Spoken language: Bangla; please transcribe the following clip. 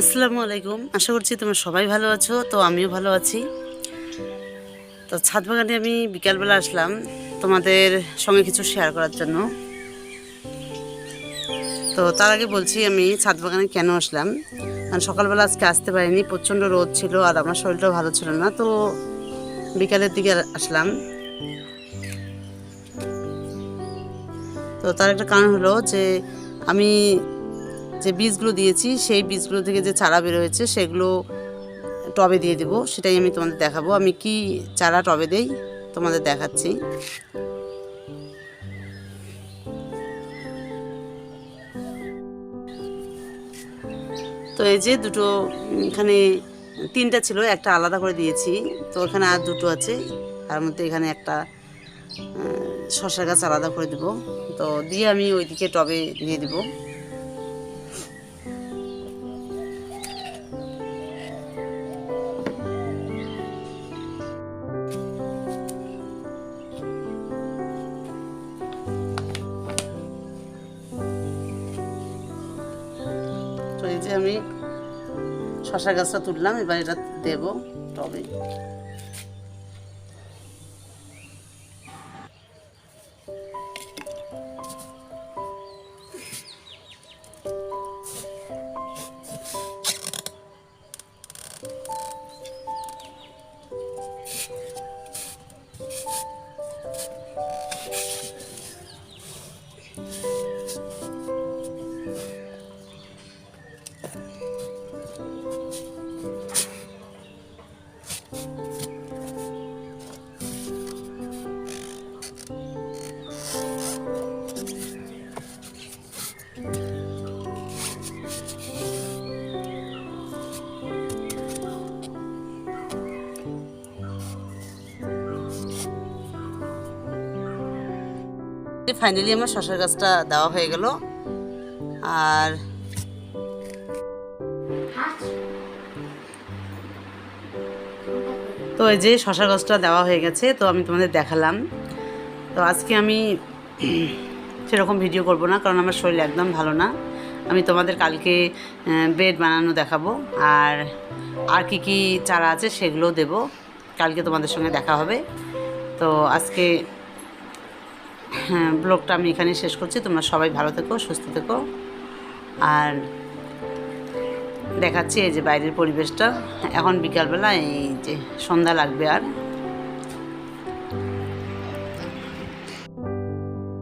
আসসালামু আলাইকুম। আশা করছি তোমরা সবাই ভালো আছো, তো আমিও ভালো আছি। তো ছাদ বাগানে আমি বিকালবেলা আসলাম তোমাদের সঙ্গে কিছু শেয়ার করার জন্য। তো তার আগে বলছি আমি ছাদ বাগানে কেন আসলাম? কারণ সকালবেলা আজকে আসতে পারিনি, প্রচণ্ড রোদ ছিল আর আমার শরীরটাও ভালো ছিল না, তো বিকালের দিকে আসলাম। তো তার একটা কারণ হলো যে আমি যে বীজগুলো দিয়েছি, সেই বীজগুলো থেকে যে চারা বের হয়েছে, সেগুলো টবে দিয়ে দেবো। সেটাই আমি তোমাদের দেখাবো। আমি কি চারা টবে দেই, তোমাদের দেখাচ্ছি। তো এই যে দুটো, এখানে তিনটা ছিল, একটা আলাদা করে দিয়েছি। তো এখানে আর দুটো আছে। তার মধ্যে এখানে একটা শসা গাছ আলাদা করে দেবো। তো দিয়ে আমি ওইদিকে টবে দিয়ে দেবো। তো এই যে আমি শশা গাছটা তুললাম এবার এটা দেবো টবে। ফাইনালি আমার শশার গাছটা দেওয়া হয়ে গেল। আর তো এই যে শশা গাছটা দেওয়া হয়ে গেছে, তো আমি তোমাদের দেখালাম। তো আজকে আমি সেরকম ভিডিও করব না, কারণ আমার শরীর একদম ভালো না। আমি তোমাদের কালকে বেড বানানো দেখাবো, আর আর কি কি চারা আছে সেগুলোও দেবো। কালকে তোমাদের সঙ্গে দেখা হবে। তো আজকে হ্যাঁ ব্লগটা আমি এখানে শেষ করছি। তোমরা সবাই ভালো থেকো, সুস্থ থেকো। আর দেখাচ্ছি এই যে বাইরের পরিবেশটা। এখন বিকালবেলা এই যে সন্ধ্যা লাগবে আর।